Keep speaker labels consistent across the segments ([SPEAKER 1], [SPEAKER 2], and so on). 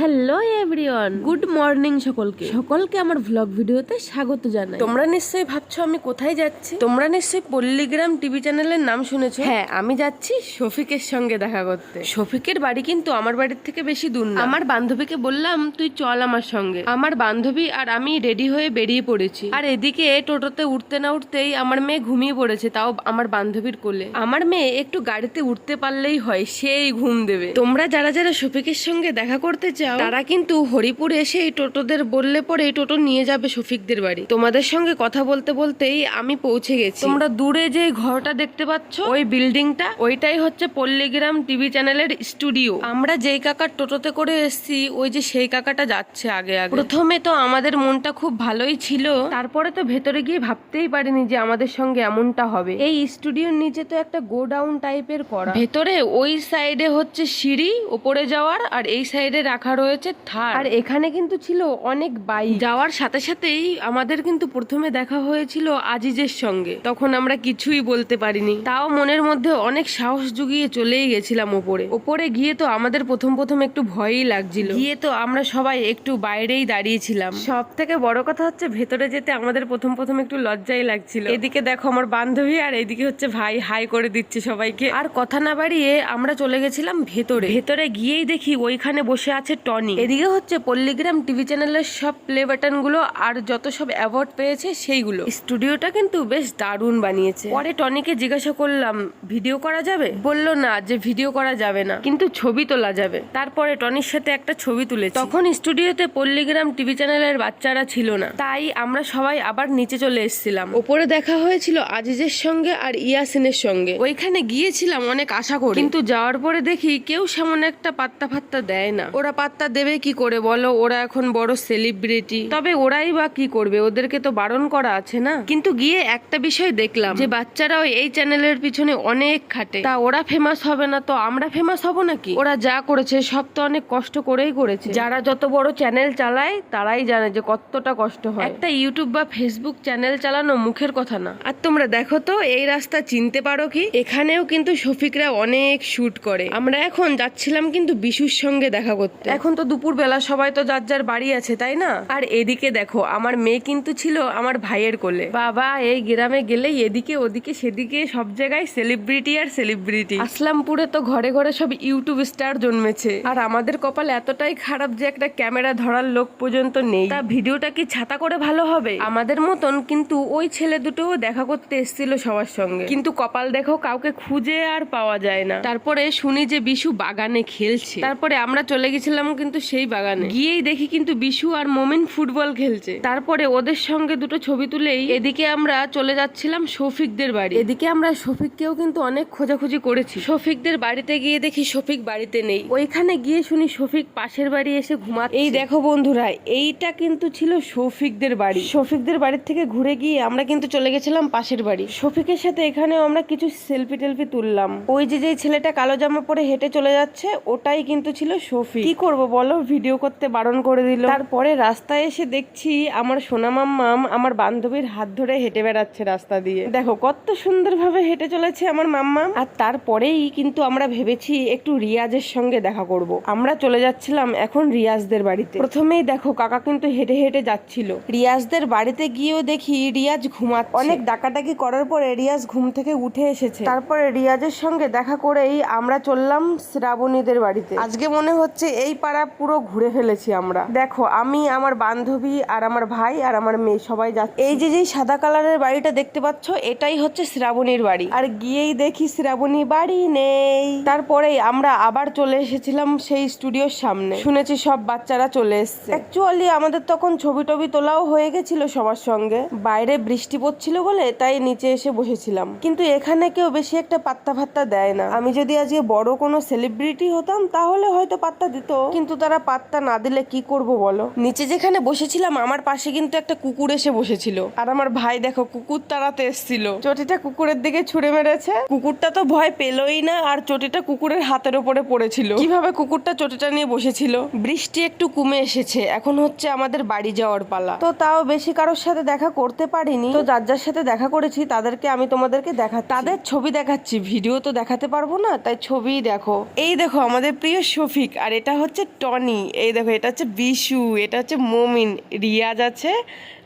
[SPEAKER 1] Hello everyone good morning সকলকে। সকলকে আমার ভ্লগ ভিডিওতে স্বাগত জানাই। তোমরা নিশ্চয়ই ভাবছ আমি কোথায় যাচ্ছি? তোমরা নিশ্চয়ই পল্লীগ্রাম টিভি চ্যানেলের নাম শুনেছো? হ্যাঁ আমি যাচ্ছি শফিকের সঙ্গে দেখা করতে। শফিকের বাড়ি কিন্তু আমার বাড়ির থেকে বেশি দূর না। আমার বান্ধবীকে বললাম তুই চল আমার সঙ্গে। আমার বান্ধবী আর আমি রেডি হয়ে বেরিয়ে পড়েছি। আর এদিকে টোটোতে উঠতে না উঠতেই আমার মেয়ে ঘুমিয়ে পড়েছে তাও আমার বান্ধবীর কোলে। আমার মেয়ে একটু গাড়িতে উঠতে পারলেই হয় সেই ঘুম দেবে। তোমরা যারা যারা শফিকের সঙ্গে দেখা করতে চাও তারা কিন্তু হরিপুর এসে এই টোটোদের বললে পরে এই টোটো নিয়ে যাবে শফিকদের বাড়ি। তোমাদের সঙ্গে কথা বলতে বলতেই আমি পৌঁছে গেছি। তোমরা দূরে যে ঘরটা দেখতে পাচ্ছ ওই বিল্ডিংটা ওইটাই হচ্ছে পল্লীগ্রাম টিভি চ্যানেলের স্টুডিও। আমরা যেই কাকার টোটোতে করে এসেছি ওই যে সেই কাকাটা যাচ্ছে আগে আগে। প্রথমে তো আমাদের মনটা খুব ভালোই ছিল তারপরে তো ভেতরে গিয়ে ভাবতেই পারিনি যে আমাদের সঙ্গে এমনটা হবে। এই স্টুডিওর নিচে তো একটা গোডাউন টাইপের করা। ভেতরে ওই সাইডে হচ্ছে সিঁড়ি ওপরে যাওয়ার আর এই সাইডে রাখা রয়েছে থার। আর এখানে কিন্তু ছিল অনেক বাইক। যাওয়ার সাথে সাথেই আমাদের কিন্তু প্রথমে দেখা হয়েছিল আজিজের সঙ্গে। তখন আমরা কিছুই বলতে পারিনি। তাও মনের মধ্যে অনেক সাহস জুগিয়ে চলেই গেছিলাম ওপরে। ওপরে গিয়ে তো আমাদের প্রথম প্রথম একটু ভয়ই লাগছিল। গিয়ে তো আমরা সবাই একটু বাইরেই দাঁড়িয়েছিলাম। সব থেকে বড় কথা হচ্ছে ভেতরে যেতে আমাদের প্রথম প্রথম একটু লজ্জাই লাগছিল। এদিকে দেখো আমার বান্ধবী আর এদিকে হচ্ছে ভাই হাই করে দিচ্ছে সবাইকে। আর কথা না বাড়িয়ে আমরা চলে গেছিলাম ভেতরে। ভেতরে গিয়েই দেখি ওইখানে বসে আছে টনি এদিকে হচ্ছে পল্লীগ্রাম টিভি চ্যানেলের সব প্লে বাটনগুলো আর যত সব অ্যাওয়ার্ড পেয়েছে সেইগুলো। স্টুডিওটা কিন্তু বেশ দারুণ বানিয়েছে। পরে টনিকে জিজ্ঞাসা করলাম ভিডিও করা যাবে? বলল না যে ভিডিও করা যাবে না কিন্তু ছবি তোলা যাবে। তারপরে টনির সাথে একটা ছবি তুলেছি। তখন স্টুডিওতে পল্লীগ্রাম টিভি চ্যানেলের বাচ্চারা ছিল না। তাই আমরা সবাই আবার নিচে চলে এসেছিলাম। ওপরে দেখা হয়েছিল আজিজের সঙ্গে আর ইয়াসিনের সঙ্গে। ওইখানে গিয়েছিলাম অনেক আশা করি। কিন্তু যাওয়ার পরে দেখি কেউ সেমন একটা পাত্তা ফাত্তা দেয় না। ওরা পাত্তা দেবে কি করে বলো? ওরা এখন বড় সেলিব্রিটি তবে ওরাই বা কি করবে? ওদেরকে তো বারণ করা আছে না? কিন্তু গিয়ে একটা বিষয় দেখলাম, যে বাচ্চারাও এই চ্যানেলের পিছনে অনেক খাটে। তা ওরা ফেমাস হবে না তো আমরা ফেমাস হব নাকি? ওরা যা করেছে, সব তো অনেক কষ্ট করেই করেছে। যারা যত বড় চ্যানেল চালায়, তারাই জানে যে কতটা কষ্ট হয়। একটা ইউটিউব বা ফেসবুক চ্যানেল চালানো মুখের কথা না। আর তোমরা দেখো তো, এই রাস্তা চিনতে পারো কি? এখানেও কিন্তু শফিকরা অনেক শুট করে। আমরা এখন যাচ্ছিলাম কিন্তু বিশুর সঙ্গে দেখা করতে। এখন তো দুপুর বেলা সবাই তো যার যার বাড়ি আছে, তাই না? আর এদিকে দেখো, আমার মেয়ে কিন্তু ছিল আমার ভাইয়ের কোলে। বাবা, এই গ্রামে গেলেই এদিকে ওদিকে সেদিকে সব জায়গায় সেলিব্রিটি আর সেলিব্রিটি আসলামপুরে তো ঘরে ঘরে সব ইউটিউব স্টার জন্মেছে। আর আমাদের কপাল এতটাই খারাপ যে একটা ক্যামেরা ধরার লোক পর্যন্ত নেই। তা ভিডিওটা কি ছাতা করে ভালো হবে? আমাদের মতন কিন্তু ওই ছেলে দুটোও দেখা করতে এসেছিল সবার সঙ্গে। কিন্তু কপাল দেখো, কাউকে খুঁজে আর পাওয়া যায় না। তারপরে শুনি যে বিশু বাগানে খেলছে। তারপরে আমরা চলে গেছিলাম কিন্তু সেই বাগানে। গিয়েই দেখি কিন্তু বিশু আর মোমিন ফুটবল খেলছে। তারপরে ওদের সঙ্গে দুটো ছবি তুলেই এদিকে আমরা চলে যাচ্ছিলাম শফিকদের বাড়ি। এদিকে আমরা শফিককেও কিন্তু অনেক খোঁজাখুঁজি করেছি। শফিকদের বাড়িতে গিয়ে দেখি শফিক বাড়িতে নেই। ওইখানে গিয়ে শুনি শফিক পাশের বাড়ি এসে ঘুমা এই দেখো বন্ধুরা এইটা কিন্তু ছিল শফিকদের বাড়ি। শফিকদের বাড়ির থেকে ঘুরে গিয়ে আমরা কিন্তু চলে গেছিলাম পাশের বাড়ি। শফিকের সাথে এখানেও আমরা কিছু সেলফি টেলফি তুললাম। ওই যে যে ছেলেটা কালো জামা পরে হেঁটে চলে যাচ্ছে ওটাই কিন্তু ছিল শফিক। কি করব বলো ভিডিও করতে বারণ করে দিল। তারপরে রাস্তায় এসে দেখছি আমার সোনামাম্মাম আমার বান্ধবীর হাত ধরে হেঁটে বেড়াচ্ছে রাস্তা দিয়ে। দেখো কত সুন্দরভাবে হেঁটে চলেছে আমার মাম্মাম আর তারপরেই কিন্তু আমরা ভেবেছি একটু রিয়াজের সঙ্গে দেখা করব। আমরা চলে যাচ্ছিলাম এখন রিয়াজদের বাড়িতে। প্রথমেই দেখো কাকা কিন্তু হেঁটে হেঁটে যাচ্ছিল। রিয়াজদের বাড়িতে গিয়েও দেখি রিয়াজ ঘুমাচ্ছে। অনেক ডাকাডাকি করার পরে রিয়াজ ঘুম থেকে উঠে এসেছে। তারপরে রিয়াজের সঙ্গে দেখা করেই আমরা চললাম শ্রাবণীদের বাড়িতে। আজকে মনে হচ্ছে এই পাড়া পুরো ঘুরে ফেলেছি আমরা। দেখো, আমি, আমার বান্ধবী আর আমার ভাই আর আমার মেয়ে সবাই যাচ্ছে। এই যে যে সাদা কালারের বাড়িটা দেখতে পাচ্ছ, এটাই হচ্ছে শ্রাবণীর বাড়ি। আর গিয়েই দেখি শ্রাবণী বাড়ি নেই। তারপরেই আমরা আবার চলে এসেছিলাম সেই স্টুডিওর সামনে। শুনেছি সব বাচ্চারা চলে এসছে। অ্যাকচুয়ালি আমাদের তখন ছবি টবি তোলাও হয়ে গেছিল সবার সঙ্গে। বাইরে বৃষ্টি পড়ছিল বলে, তাই নিচে এসে বসেছিলাম। কিন্তু এখানে কেউ বেশি একটা পাত্তা ফাত্তা দেয় না। আমি যদি আজকে বড় কোনো সেলিব্রিটি হতাম, তাহলে হয়তো পাত্তা দিত। কিন্তু তারা পাত্তা না দিলে কি করব বলো? নিচে যেখানে বসেছিলাম, আমার পাশে কিন্তু একটা কুকুর এসে বসেছিল। আর আমার ভাই দেখো, কুকুর তাড়াতে এসেছিল। চটিটা কুকুরের দিকে ছুড়ে মেরেছে। কুকুরটা তো ভয় পেলই না, আর চটিটা কুকুরের হাতের উপরে পড়েছিল। কীভাবে কুকুরটা চটিটা নিয়ে বসেছিল? বৃষ্টি একটু কমে এসেছে। এখন হচ্ছে আমাদের বাড়ি যাওয়ার পালা। তো তাও বেশি কারোর সাথে দেখা করতে পারিনি। তো যার যার সাথে দেখা করেছি, তাদেরকে আমি তোমাদেরকে দেখা তাদের ছবি দেখাচ্ছি, ভিডিও তো দেখাতে পারব না, তাই ছবি দেখো। এই দেখো, আমাদের প্রিয় শফিক, আর এটা হচ্ছে টনি, এই দেখো, এটা হচ্ছে বিশু, এটা হচ্ছে মমিন, রিয়াজ আছে,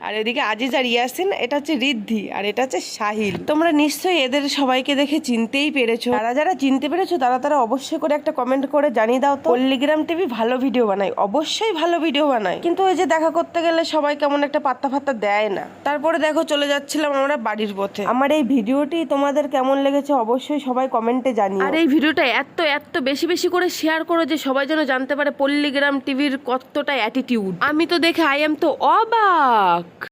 [SPEAKER 1] আর এদিকে আজিজ আর ইয়াসিন, এটা হচ্ছে রিদ্ধি, আর এটা হচ্ছে সাহিল তোমরা নিশ্চয়ই এদের সবাইকে দেখে চিনতেই পেরেছ। যারা যারা চিনতে পেরেছ, তারা তারা অবশ্যই করে একটা কমেন্ট করে জানিয়ে দাও তো। পল্লিগ্রাম টিভি ভালো ভিডিও বানায়, অবশ্যই ভালো ভিডিও বানায়। কিন্তু ওই যে দেখা করতে গেলে সবাই কেমন একটা পাত্তা ফাত্তা দেয় না। তারপরে দেখো, চলে যাচ্ছিলাম আমরা বাড়ির পথে। আমার এই ভিডিওটি তোমাদের কেমন লেগেছে অবশ্যই সবাই কমেন্টে জানিও। আর এই ভিডিওটা এত এত বেশি বেশি করে শেয়ার করো যে সবাই যেন জানতে পারে পল্লিগ্রাম টিভির কতটা অ্যাটিটিউড আমি তো দেখে আই এম তো অবাক।